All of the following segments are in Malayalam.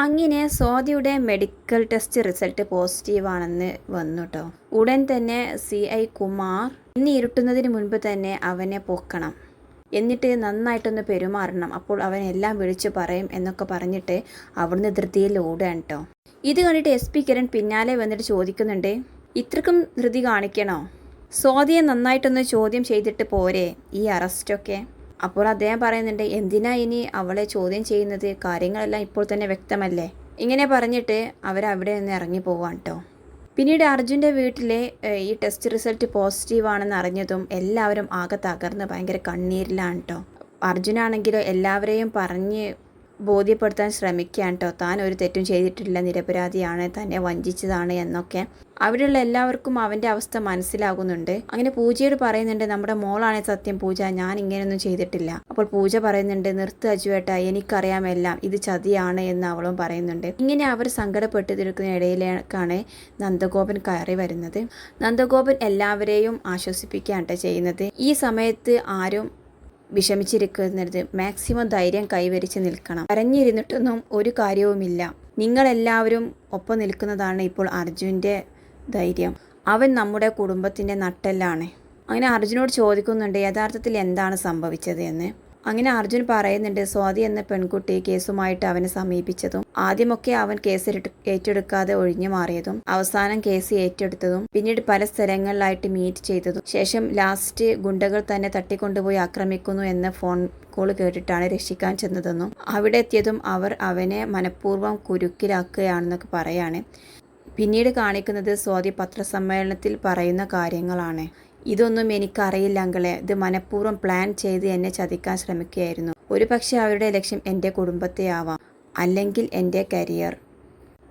അങ്ങനെ സ്വാതിയുടെ മെഡിക്കൽ ടെസ്റ്റ് റിസൾട്ട് പോസിറ്റീവ് ആണെന്ന് വന്നു കേട്ടോ ഉടൻ തന്നെ സി ഐ കുമാർ ഇന്ന് ഇരുട്ടുന്നതിന് മുൻപ് തന്നെ അവനെ പൊക്കണം. എന്നിട്ട് നന്നായിട്ടൊന്ന് പെരുമാറണം. അപ്പോൾ അവൻ എല്ലാം വിളിച്ചു പറയും എന്നൊക്കെ പറഞ്ഞിട്ട് അവിടുന്ന് ധൃതിയിൽ ഓടുകയാണ് കേട്ടോ ഇത് കണ്ടിട്ട് എസ് പി കിരൺ പിന്നാലെ വന്നിട്ട് ചോദിക്കുന്നുണ്ട് ഇത്രക്കും ധൃതി കാണിക്കണോ? സ്വാതിയെ നന്നായിട്ടൊന്ന് ചോദ്യം ചെയ്തിട്ട് പോരെ ഈ അറസ്റ്റൊക്കെ അപ്പോൾ അദ്ദേഹം പറയുന്നുണ്ട് എന്തിനാ ഇനി അവളെ ചോദ്യം ചെയ്യുന്നത്? കാര്യങ്ങളെല്ലാം ഇപ്പോൾ തന്നെ വ്യക്തമല്ലേ? ഇങ്ങനെ പറഞ്ഞിട്ട് അവരവിടെ നിന്ന് ഇറങ്ങി പോവാൻ കേട്ടോ പിന്നീട് അർജുന്റെ വീട്ടിലെ ഈ ടെസ്റ്റ് റിസൾട്ട് പോസിറ്റീവ് ആണെന്ന് അറിഞ്ഞതും എല്ലാവരും ആകെ തകർന്ന് ഭയങ്കര കണ്ണീരിലാണ് കേട്ടോ അർജുനാണെങ്കിലോ എല്ലാവരെയും പറഞ്ഞ് ബോധ്യപ്പെടുത്താൻ ശ്രമിക്കുകയാണ് കേട്ടോ. താൻ ഒരു തെറ്റും ചെയ്തിട്ടില്ല നിരപരാധിയാണ് തന്നെ വഞ്ചിച്ചതാണ് എന്നൊക്കെ. അവിടെയുള്ള എല്ലാവർക്കും അവന്റെ അവസ്ഥ മനസ്സിലാകുന്നുണ്ട്. അങ്ങനെ പൂജയോട് പറയുന്നുണ്ട് നമ്മുടെ മോളാണ് സത്യം പൂജ ഞാൻ ഇങ്ങനെയൊന്നും ചെയ്തിട്ടില്ല. അപ്പോൾ പൂജ പറയുന്നുണ്ട് നിർത്ത് അജുവേട്ട എനിക്കറിയാമെല്ലാം ഇത് ചതിയാണ് എന്ന് അവളും പറയുന്നുണ്ട്. ഇങ്ങനെ അവർ സങ്കടപ്പെട്ടിരിക്കുന്ന ഇടയിലേക്കാണ് നന്ദഗോപൻ കയറി വരുന്നത്. നന്ദഗോപൻ എല്ലാവരെയും ആശ്വസിപ്പിക്കുകയാണ് ചെയ്യുന്നത്. ഈ സമയത്ത് ആരും വിഷമിച്ചിരിക്കുന്നത് മാക്സിമം ധൈര്യം കൈവരിച്ച് നിൽക്കണം. കരഞ്ഞിരുന്നിട്ടൊന്നും ഒരു കാര്യവുമില്ല. നിങ്ങളെല്ലാവരും ഒപ്പം നിൽക്കുന്നതാണ് ഇപ്പോൾ അർജുന്റെ ധൈര്യം. അവൻ നമ്മുടെ കുടുംബത്തിന്റെ നട്ടെല്ലാണ്. അങ്ങനെ അർജുനോട് ചോദിക്കുന്നുണ്ട് യഥാർത്ഥത്തിൽ എന്താണ് സംഭവിച്ചത് എന്ന് അങ്ങനെ അർജുൻ പറയുന്നുണ്ട് സ്വാതി എന്ന പെൺകുട്ടി കേസുമായിട്ട് അവനെ സമീപിച്ചതും ആദ്യമൊക്കെ അവൻ കേസ് ഏറ്റെടുക്കാതെ ഒഴിഞ്ഞു മാറിയതും അവസാനം കേസ് ഏറ്റെടുത്തതും പിന്നീട് പല സ്ഥലങ്ങളിലായിട്ട് മീറ്റ് ചെയ്തതും ശേഷം ലാസ്റ്റ് ഗുണ്ടകൾ തന്നെ തട്ടിക്കൊണ്ടുപോയി ആക്രമിക്കുന്നു എന്ന ഫോൺ കോൾ കേട്ടിട്ടാണ് രക്ഷിക്കാൻ ചെന്നതെന്നും അവിടെ എത്തിയതും അവർ അവനെ മനഃപൂർവം കുരുക്കിലാക്കുകയാണെന്നൊക്കെ പറയാണ്. പിന്നീട് കാണിക്കുന്നത് സ്വാതി പത്രസമ്മേളനത്തിൽ പറയുന്ന കാര്യങ്ങളാണ്. ഇതൊന്നും എനിക്കറിയില്ല അങ്കളെ. ഇത് മനഃപൂർവം പ്ലാൻ ചെയ്ത് എന്നെ ചതിക്കാൻ ശ്രമിക്കുകയായിരുന്നു. ഒരു പക്ഷേ അവരുടെ ലക്ഷ്യം എന്റെ കുടുംബത്തെ ആവാം അല്ലെങ്കിൽ എന്റെ കരിയർ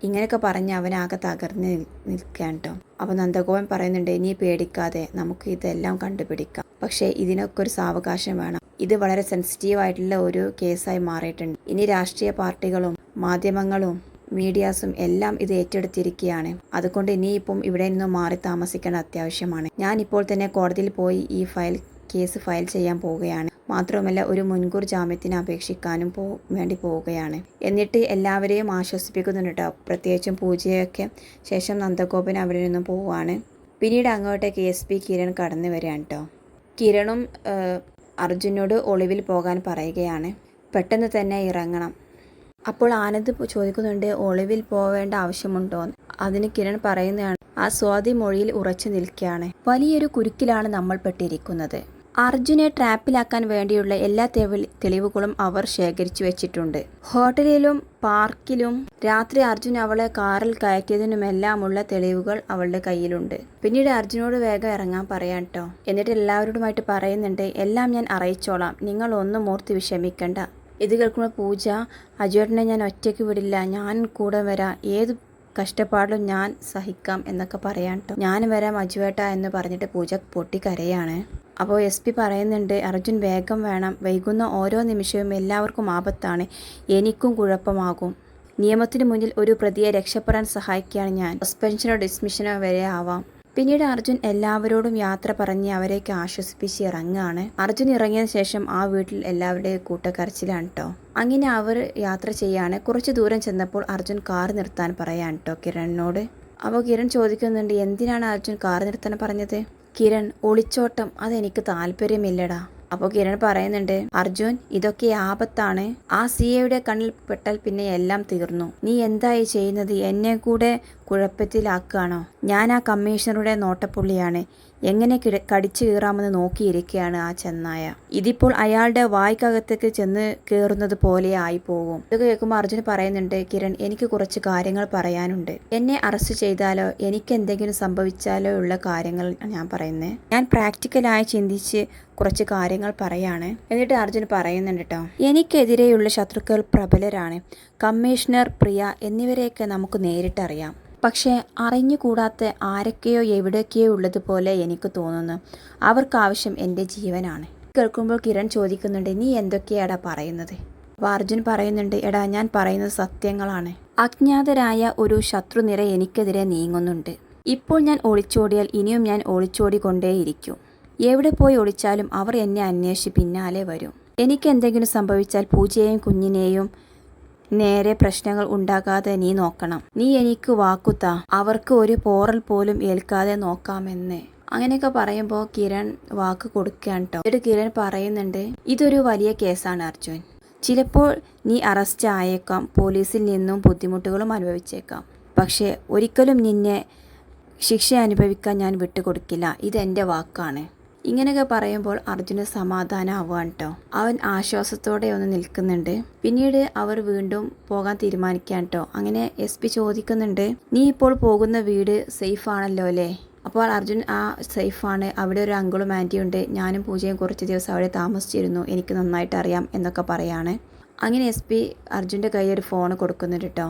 ഇങ്ങനെയൊക്കെ പറഞ്ഞ് അവനാകെ തകർന്ന് നിൽ- നിൽക്കുകയാണ് കേട്ടോ അപ്പോൾ നന്ദഗോപൻ പറയുന്നുണ്ട് ഇനി പേടിക്കാതെ നമുക്ക് ഇതെല്ലാം കണ്ടുപിടിക്കാം. പക്ഷേ ഇതിനൊക്കെ ഒരു സാവകാശം വേണം. ഇത് വളരെ സെൻസിറ്റീവ് ആയിട്ടുള്ള ഒരു കേസായി മാറിയിട്ടുണ്ട്. ഇനി രാഷ്ട്രീയ പാർട്ടികളും മാധ്യമങ്ങളും മീഡിയാസും എല്ലാം ഇത് ഏറ്റെടുത്തിരിക്കുകയാണ്. അതുകൊണ്ട് ഇനിയിപ്പം ഇവിടെ നിന്ന് മാറി താമസിക്കേണ്ട അത്യാവശ്യമാണ്. ഞാൻ ഇപ്പോൾ തന്നെ കോടതിയിൽ പോയി ഈ ഫയൽ കേസ് ഫയൽ ചെയ്യാൻ പോവുകയാണ്. മാത്രവുമല്ല ഒരു മുൻകൂർ ജാമ്യത്തിന് അപേക്ഷിക്കാനും പോ വേണ്ടി പോവുകയാണ്. എന്നിട്ട് എല്ലാവരെയും ആശ്വസിപ്പിക്കുന്നുണ്ട് കേട്ടോ പ്രത്യേകിച്ചും പൂജയൊക്കെ ശേഷം നന്ദഗോപൻ അവിടെ നിന്നും പോവുകയാണ്. പിന്നീട് അങ്ങോട്ടേക്ക് എസ് പി കിരൺ കടന്നു വരികയാണ് കേട്ടോ കിരണും അർജുനോട് ഒളിവിൽ പോകാൻ പറയുകയാണ്. പെട്ടെന്ന് തന്നെ ഇറങ്ങണം. അപ്പോൾ ആനന്ദ് ചോദിക്കുന്നുണ്ട് ഒളിവിൽ പോവേണ്ട ആവശ്യമുണ്ടോ. അതിന് കിരൺ പറയുന്നതാണ് ആ സ്വാതി മൊഴിയിൽ ഉറച്ചു നിൽക്കുകയാണ്. വലിയൊരു കുരുക്കിലാണ് നമ്മൾ പെട്ടിരിക്കുന്നത്. അർജുനെ ട്രാപ്പിലാക്കാൻ വേണ്ടിയുള്ള എല്ലാ തെളിവുകളും അവർ ശേഖരിച്ചു വെച്ചിട്ടുണ്ട്. ഹോട്ടലിലും പാർക്കിലും രാത്രി അർജുൻ അവളെ കാറിൽ കയറ്റിയതിനുമെല്ലാമുള്ള തെളിവുകൾ അവളുടെ കയ്യിലുണ്ട്. പിന്നീട് അർജുനോട് വേഗം ഇറങ്ങാൻ പറയാം കേട്ടോ എന്നിട്ട് എല്ലാവരോടുമായിട്ട് പറയുന്നുണ്ട് എല്ലാം ഞാൻ അറിയിച്ചോളാം. നിങ്ങൾ ഒന്നും ഓർത്ത് വിഷമിക്കണ്ട. ഇത് കേൾക്കുമ്പോൾ പൂജ അജുവേട്ടനെ ഞാൻ ഒറ്റയ്ക്ക് വിടില്ല. ഞാൻ കൂടെ വരാം. ഏത് കഷ്ടപ്പാടിലും ഞാൻ സഹിക്കാം എന്നൊക്കെ പറയാൻ കേട്ടോ ഞാൻ വരാം അജുവേട്ട എന്ന് പറഞ്ഞിട്ട് പൂജ പൊട്ടിക്കരയാണ്. അപ്പോൾ എസ് പി പറയുന്നുണ്ട് അർജുൻ വേഗം വേണം. വൈകുന്ന ഓരോ നിമിഷവും എല്ലാവർക്കും ആപത്താണ്. എനിക്കും കുഴപ്പമാകും. നിയമത്തിന് മുന്നിൽ ഒരു പ്രതിയെ രക്ഷപ്പെടാൻ സഹായിക്കുകയാണ് ഞാൻ. സസ്പെൻഷനോ ഡിസ്മിഷനോ വരെ ആവാം. പിന്നീട് അർജുൻ എല്ലാവരോടും യാത്ര പറഞ്ഞ് അവരെയൊക്കെ ആശ്വസിപ്പിച്ച് ഇറങ്ങുകയാണ് അർജുൻ ഇറങ്ങിയതിന് ശേഷം ആ വീട്ടിൽ എല്ലാവരുടെയും കൂട്ടക്കരച്ചിലാണ് കേട്ടോ അങ്ങനെ അവർ യാത്ര ചെയ്യാണ്. കുറച്ച് ദൂരം ചെന്നപ്പോൾ അർജുൻ കാർ നിർത്താൻ പറയാൻ കേട്ടോ കിരണിനോട്. അപ്പോൾ കിരൺ ചോദിക്കുന്നുണ്ട് എന്തിനാണ് അർജുൻ കാർ നിർത്താൻ പറഞ്ഞത്? കിരൺ ഒളിച്ചോട്ടം. അതെനിക്ക് താല്പര്യമില്ലടാ. അപ്പോൾ കിരൺ പറയുന്നുണ്ട് അർജുൻ ഇതൊക്കെ ആപത്താണ്. ആ സി എയുടെ കണ്ണിൽ പെട്ടാൽ പിന്നെ എല്ലാം തീർന്നു. നീ എന്തായി ചെയ്യുന്നത്? എന്നെ കൂടെ കുഴപ്പത്തിലാക്കുകയാണോ? ഞാൻ ആ കമ്മീഷണറുടെ നോട്ടപ്പുള്ളിയാണ്. എങ്ങനെ കിട കടിച്ചു കീറാമെന്ന് നോക്കിയിരിക്കുകയാണ് ആ ചെന്നായ. ഇതിപ്പോൾ അയാളുടെ വായ്ക്കകത്തേക്ക് ചെന്ന് കയറുന്നത് പോലെ ആയി പോകും ഇത് കേൾക്കുമ്പോൾ അർജുൻ പറയുന്നുണ്ട് കിരൺ എനിക്ക് കുറച്ച് കാര്യങ്ങൾ പറയാനുണ്ട്. എന്നെ അറസ്റ്റ് ചെയ്താലോ? എനിക്ക് എന്തെങ്കിലും സംഭവിച്ചാലോ ഉള്ള കാര്യങ്ങൾ ഞാൻ പറയുന്നത് ഞാൻ പ്രാക്ടിക്കലായി ചിന്തിച്ച് കുറച്ച് കാര്യങ്ങൾ പറയാണ്. എന്നിട്ട് അർജുൻ പറയുന്നുണ്ട് കേട്ടോ എനിക്കെതിരെയുള്ള ശത്രുക്കൾ പ്രബലരാണ്. കമ്മീഷണർ പ്രിയ എന്നിവരെയൊക്കെ നമുക്ക് നേരിട്ടറിയാം. പക്ഷേ അറിഞ്ഞുകൂടാത്ത ആരൊക്കെയോ എവിടെയൊക്കെയോ ഉള്ളതുപോലെ എനിക്ക് തോന്നുന്നു. അവർക്കാവശ്യം എന്റെ ജീവനാണ്. കേൾക്കുമ്പോൾ കിരൺ ചോദിക്കുന്നുണ്ട് നീ എന്തൊക്കെയാടാ പറയുന്നത്? അപ്പോൾ അർജുൻ പറയുന്നുണ്ട് എടാ ഞാൻ പറയുന്നത് സത്യങ്ങളാണ്. അജ്ഞാതരായ ഒരു ശത്രുനിര എനിക്കെതിരെ നീങ്ങുന്നുണ്ട്. ഇപ്പോൾ ഞാൻ ഒളിച്ചോടിയാൽ ഇനിയും ഞാൻ ഒളിച്ചോടിക്കൊണ്ടേയിരിക്കും. എവിടെ പോയി ഒളിച്ചാലും അവർ എന്നെ അന്വേഷിച്ച് പിന്നാലെ വരും. എനിക്ക് എന്തെങ്കിലും സംഭവിച്ചാൽ പൂജയെയും കുഞ്ഞിനെയും നേരെ പ്രശ്നങ്ങൾ ഉണ്ടാകാതെ നീ നോക്കണം. നീ എനിക്ക് വാക്കുത്താ. അവർക്ക് ഒരു പോറൽ പോലും ഏൽക്കാതെ നോക്കാമെന്ന്. അങ്ങനെയൊക്കെ പറയുമ്പോൾ കിരൺ വാക്ക് കൊടുക്കുകയാണ് കേട്ടോ എന്നിട്ട് കിരൺ പറയുന്നുണ്ട് ഇതൊരു വലിയ കേസാണ് അർജുൻ. ചിലപ്പോൾ നീ അറസ്റ്റ് ആയേക്കാം. പോലീസിൽ നിന്നും ബുദ്ധിമുട്ടുകളും അനുഭവിച്ചേക്കാം. പക്ഷേ ഒരിക്കലും നിന്നെ ശിക്ഷ അനുഭവിക്കാൻ ഞാൻ വിട്ടുകൊടുക്കില്ല. ഇതെന്റെ വാക്കാണ്. ഇങ്ങനെയൊക്കെ പറയുമ്പോൾ അർജുന് സമാധാനമാവുകയാണ് കേട്ടോ അവൻ ആശ്വാസത്തോടെ ഒന്ന് നിൽക്കുന്നുണ്ട്. പിന്നീട് അവർ വീണ്ടും പോകാൻ തീരുമാനിക്കാൻ കേട്ടോ അങ്ങനെ എസ് പി ചോദിക്കുന്നുണ്ട് നീ ഇപ്പോൾ പോകുന്ന വീട് സേഫ് ആണല്ലോ അല്ലേ? അപ്പോൾ അർജുൻ ആ സേഫാണ് അവിടെ ഒരു അങ്കിളും ആന്റിയും ഉണ്ട്. ഞാനും പൂജയും കുറച്ച് ദിവസം അവിടെ താമസിച്ചിരുന്നു. എനിക്ക് നന്നായിട്ട് അറിയാം എന്നൊക്കെ പറയാണ്. അങ്ങനെ എസ് പി അർജുന്റെ കയ്യിൽ ഒരു ഫോൺ കൊടുക്കുന്നുണ്ട് കേട്ടോ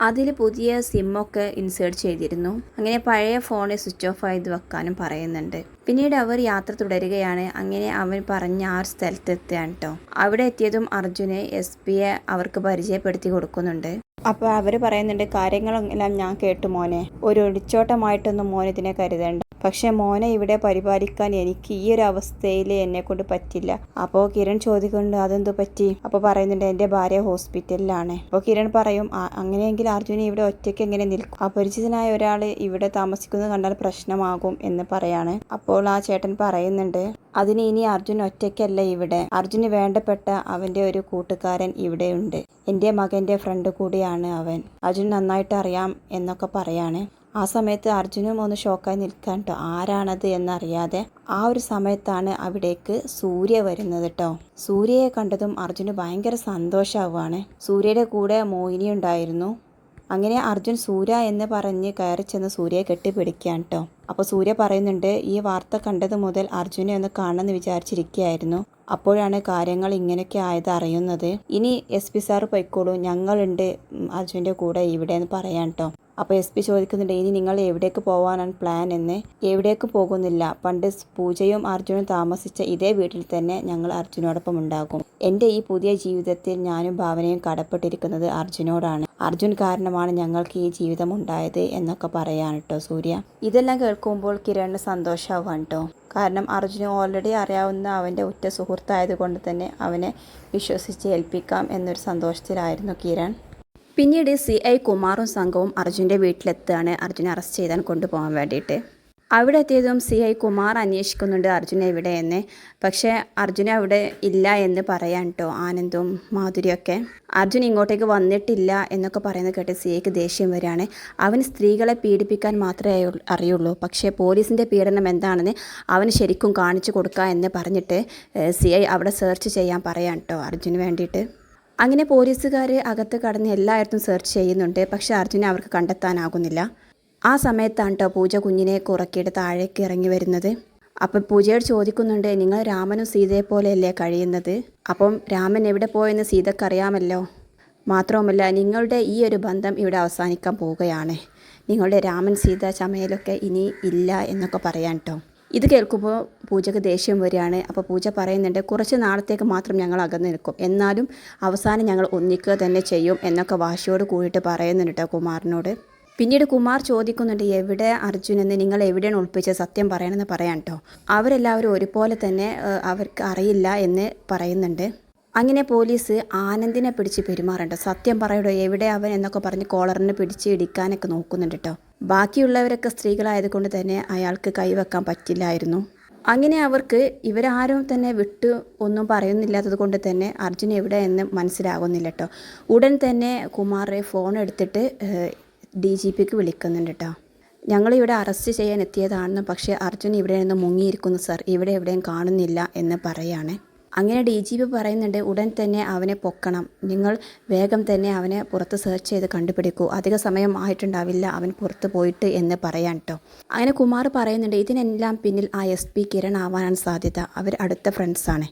അതിൽ പുതിയ സിമ്മൊക്കെ ഇൻസേർട്ട് ചെയ്തിരുന്നു. അങ്ങനെ പഴയ ഫോൺ സ്വിച്ച് ഓഫ് ആയത് വെക്കാനും പറയുന്നുണ്ട്. പിന്നീട് അവർ യാത്ര തുടരുകയാണ്. അങ്ങനെ അവൻ പറഞ്ഞ ആ ഒരു സ്ഥലത്ത് എത്തുകയാണ് കേട്ടോ അവിടെ എത്തിയതും അർജുന് എസ് പിയെ അവർക്ക് പരിചയപ്പെടുത്തി കൊടുക്കുന്നുണ്ട്. അപ്പോൾ അവർ പറയുന്നുണ്ട് കാര്യങ്ങളെല്ലാം ഞാൻ കേട്ടു മോനെ. ഒരു ഒളിച്ചോട്ടമായിട്ടൊന്നും മോനെ ഇതിനെ കരുതേണ്ട. പക്ഷെ മോനെ ഇവിടെ പരിപാലിക്കാൻ എനിക്ക് ഈ ഒരു അവസ്ഥയിൽ എന്നെ കൊണ്ട് പറ്റില്ല. അപ്പോൾ കിരൺ ചോദിക്കുന്നുണ്ട് അതെന്തു പറ്റി? അപ്പോൾ പറയുന്നുണ്ട് എന്റെ ഭാര്യ ഹോസ്പിറ്റലിലാണ്. അപ്പോൾ കിരൺ പറയും അങ്ങനെയെങ്കിൽ അർജുന ഇവിടെ ഒറ്റയ്ക്ക് എങ്ങനെ നിൽക്കും? അപരിചിതനായ ഒരാൾ ഇവിടെ താമസിക്കുന്നത് കണ്ടാൽ പ്രശ്നമാകും എന്ന് പറയാണ്. അപ്പോൾ ആ ചേട്ടൻ പറയുന്നുണ്ട് അതിന് ഇനി അർജുൻ ഒറ്റയ്ക്കല്ല ഇവിടെ. അർജുന് വേണ്ടപ്പെട്ട അവന്റെ ഒരു കൂട്ടുകാരൻ ഇവിടെയുണ്ട് എന്റെ മകന്റെ ഫ്രണ്ട് കൂടിയാണ് അവൻ. അർജുൻ നന്നായിട്ട് അറിയാം എന്നൊക്കെ പറയാണ്. ആ സമയത്ത് അർജുനും ഒന്ന് ഷോക്കായി നിൽക്കാൻ കേട്ടോ ആരാണത് എന്നറിയാതെ ആ ഒരു സമയത്താണ് അവിടേക്ക് സൂര്യ വരുന്നത് കേട്ടോ സൂര്യയെ കണ്ടതും അർജുന് ഭയങ്കര സന്തോഷമാവുകയാണ് സൂര്യയുടെ കൂടെ മോഹിനി ഉണ്ടായിരുന്നു. അങ്ങനെ അർജുൻ സൂര്യ എന്ന് പറഞ്ഞ് കയറി ചെന്ന് സൂര്യയെ കെട്ടിപ്പിടിക്കുകയാണ് കേട്ടോ അപ്പോൾ സൂര്യ പറയുന്നുണ്ട് ഈ വാർത്ത കണ്ടത് മുതൽ അർജുനെ ഒന്ന് കാണണമെന്ന് വിചാരിച്ചിരിക്കുകയായിരുന്നു. അപ്പോഴാണ് കാര്യങ്ങൾ ഇങ്ങനെയൊക്കെ ആയത് അറിയുന്നത്. ഇനി എസ് പി സാറ് പൊയ്ക്കോളൂ. ഞങ്ങളുണ്ട് അർജുന്റെ കൂടെ ഇവിടെ എന്ന് പറയാൻ കേട്ടോ അപ്പോൾ എസ് പി ചോദിക്കുന്നുണ്ട് ഇനി നിങ്ങൾ എവിടേക്ക് പോകാനാണ് പ്ലാൻ എന്ന്? എവിടേക്കും പോകുന്നില്ല. പണ്ട് പൂജയും അർജുനും താമസിച്ച ഇതേ വീട്ടിൽ തന്നെ ഞങ്ങൾ അർജുനോടൊപ്പം ഉണ്ടാകും. എന്റെ ഈ പുതിയ ജീവിതത്തിൽ ഞാനും ഭാവനയും കടപ്പെട്ടിരിക്കുന്നത് അർജുനോടാണ്. അർജുൻ കാരണമാണ് ഞങ്ങൾക്ക് ഈ ജീവിതം ഉണ്ടായത് എന്നൊക്കെ പറയാണ് കേട്ടോ സൂര്യ. ഇതെല്ലാം കേൾക്കുമ്പോൾ കിരണിന് സന്തോഷമാവാണ് കേട്ടോ കാരണം അർജുന് ഓൾറെഡി അറിയാവുന്ന അവന്റെ ഉറ്റ സുഹൃത്തായതുകൊണ്ട് തന്നെ അവനെ വിശ്വസിച്ച് ഏൽപ്പിക്കാം എന്നൊരു സന്തോഷത്തിലായിരുന്നു കിരൺ. പിന്നീട് സി ഐ കുമാറും സംഘവും അർജുന്റെ വീട്ടിലെത്തുകയാണ് അർജുനെ അറസ്റ്റ് ചെയ്താൽ കൊണ്ടുപോകാൻ വേണ്ടിയിട്ട്. അവിടെ എത്തിയതും സി ഐ കുമാർ അന്വേഷിക്കുന്നുണ്ട് അർജുന എവിടെയെന്ന് പക്ഷേ അർജുന അവിടെ ഇല്ല എന്ന് പറയാൻ കേട്ടോ ആനന്ദും മാധുരിയൊക്കെ. അർജുൻ ഇങ്ങോട്ടേക്ക് വന്നിട്ടില്ല എന്നൊക്കെ പറയുന്നത് കേട്ട് സി ഐക്ക് ദേഷ്യം വരികയാണ്. അവന് സ്ത്രീകളെ പീഡിപ്പിക്കാൻ മാത്രമേ അറിയുള്ളൂ. പക്ഷേ പോലീസിന്റെ പീഡനം എന്താണെന്ന് അവന് ശരിക്കും കാണിച്ചു കൊടുക്കുക എന്ന് പറഞ്ഞിട്ട് സി അവിടെ സെർച്ച് ചെയ്യാൻ പറയാൻ കേട്ടോ അർജുന് വേണ്ടിയിട്ട്. അങ്ങനെ പോലീസുകാർ അകത്ത് കടന്ന് എല്ലായിടത്തും സെർച്ച് ചെയ്യുന്നുണ്ട്. പക്ഷേ അർജുനെ അവർക്ക് കണ്ടെത്താനാകുന്നില്ല. ആ സമയത്താണ് കേട്ടോ പൂജ കുഞ്ഞിനെ കുറക്കിയിട്ട് താഴേക്ക് ഇറങ്ങി വരുന്നത്. അപ്പം പൂജയോട് ചോദിക്കുന്നുണ്ട് നിങ്ങൾ രാമനും സീതയെ പോലെയല്ലേ കഴിയുന്നത്? അപ്പം രാമൻ എവിടെ പോയെന്ന് സീതക്കറിയാമല്ലോ മാത്രവുമല്ല നിങ്ങളുടെ ഈ ഒരു ബന്ധം ഇവിടെ അവസാനിക്കാൻ പോവുകയാണ്. നിങ്ങളുടെ രാമൻ സീത ചമയലൊക്കെ ഇനി ഇല്ല എന്നൊക്കെ പറയാൻ കേട്ടോ ഇത് കേൾക്കുമ്പോൾ പൂജക്ക് ദേഷ്യം വരികയാണ്. അപ്പോൾ പൂജ പറയുന്നുണ്ട് കുറച്ച് നാളത്തേക്ക് മാത്രം ഞങ്ങൾ അകന്നു നിൽക്കും. എന്നാലും അവസാനം ഞങ്ങൾ ഒന്നിക്കുക തന്നെ ചെയ്യും എന്നൊക്കെ വാശിയോട് കൂടിയിട്ട് പറയുന്നുണ്ട് കേട്ടോ കുമാറിനോട്. പിന്നീട് കുമാർ ചോദിക്കുന്നുണ്ട് എവിടെ അർജുൻ എന്ന്? നിങ്ങൾ എവിടെയാണ് ഒളിപ്പിച്ചത് സത്യം പറയണമെന്ന് പറയാൻ കേട്ടോ അവരെല്ലാവരും ഒരുപോലെ തന്നെ അവർക്ക് അറിയില്ല എന്ന് പറയുന്നുണ്ട്. അങ്ങനെ പോലീസ് ആനന്ദിനെ പിടിച്ച് പെരുമാറണ്ട. സത്യം പറയടോ എവിടെ അവൻ എന്നൊക്കെ പറഞ്ഞ് കോളറിനെ പിടിച്ച് ഇടിക്കാനൊക്കെ നോക്കുന്നുണ്ട് കേട്ടോ ബാക്കിയുള്ളവരൊക്കെ സ്ത്രീകളായതുകൊണ്ട് തന്നെ അയാൾക്ക് കൈവെക്കാൻ പറ്റില്ലായിരുന്നു. അങ്ങനെ അവർക്ക് ഇവരാരും തന്നെ വിട്ട് ഒന്നും പറയുന്നില്ലാത്തത് കൊണ്ട് തന്നെ അർജുൻ എവിടെ എന്ന് മനസ്സിലാകുന്നില്ല കേട്ടോ ഉടൻ തന്നെ കുമാറെ ഫോൺ എടുത്തിട്ട് ഡി ജി പിക്ക് വിളിക്കുന്നുണ്ട് കേട്ടോ ഞങ്ങളിവിടെ അറസ്റ്റ് ചെയ്യാൻ എത്തിയതാണെന്ന് പക്ഷേ അർജുൻ ഇവിടെ നിന്ന് മുങ്ങിയിരിക്കുന്നു സർ ഇവിടെ എവിടെയും കാണുന്നില്ല എന്ന് പറയാണ്. അങ്ങനെ ഡി ജി പി പറയുന്നുണ്ട് ഉടൻ തന്നെ അവനെ പൊക്കണം. നിങ്ങൾ വേഗം തന്നെ അവനെ പുറത്ത് സെർച്ച് ചെയ്ത് കണ്ടുപിടിക്കൂ. അധിക സമയം ആയിട്ടുണ്ടാവില്ല അവൻ പുറത്ത് പോയിട്ട് എന്ന് പറയാൻ കേട്ടോ അങ്ങനെ കുമാർ പറയുന്നുണ്ട് ഇതിനെല്ലാം പിന്നിൽ ആ എസ് പി കിരൺ ആവാനാണ് സാധ്യത. അവർ അടുത്ത ഫ്രണ്ട്സാണ്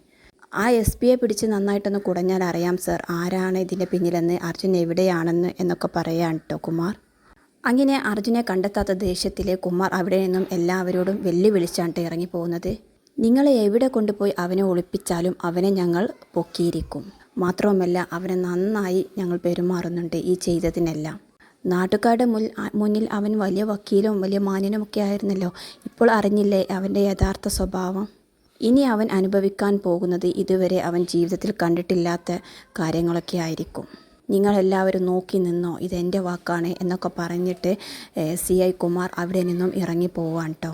ആ എസ് പിയെ പിടിച്ച് നന്നായിട്ടൊന്ന് കുടഞ്ഞാൽ അറിയാം സർ ആരാണ് ഇതിന്റെ പിന്നിലെന്ന്? അർജുൻ എവിടെയാണെന്ന്? എന്നൊക്കെ പറയാൻ കേട്ടോ കുമാർ. അങ്ങനെ അർജുനെ കണ്ടെത്താത്ത ദേഷ്യത്തിലെ കുമാർ അവിടെ നിന്നും എല്ലാവരോടും വെല്ലുവിളിച്ചാണ് ഇറങ്ങി പോകുന്നത് നിങ്ങളെ എവിടെ കൊണ്ടുപോയി അവനെ ഒളിപ്പിച്ചാലും അവനെ ഞങ്ങൾ പൊക്കിയിരിക്കും. മാത്രവുമല്ല അവനെ നന്നായി ഞങ്ങൾ പെരുമാറുന്നുണ്ട് ഈ ചെയ്തതിനെല്ലാം. നാട്ടുകാരുടെ മുൻ മുന്നിൽ അവൻ വലിയ വക്കീലും വലിയ മാന്യനുമൊക്കെ ആയിരുന്നല്ലോ. ഇപ്പോൾ അറിഞ്ഞില്ലേ അവന്റെ യഥാർത്ഥ സ്വഭാവം? ഇനി അവൻ അനുഭവിക്കാൻ പോകുന്നത് ഇതുവരെ അവൻ ജീവിതത്തിൽ കണ്ടിട്ടില്ലാത്ത കാര്യങ്ങളൊക്കെ ആയിരിക്കും. നിങ്ങളെല്ലാവരും നോക്കി നിന്നോ ഇതെന്റെ വാക്കാണ് എന്നൊക്കെ പറഞ്ഞിട്ട് സി ഐ കുമാർ അവിടെ നിന്നും ഇറങ്ങി പോവാൻ കേട്ടോ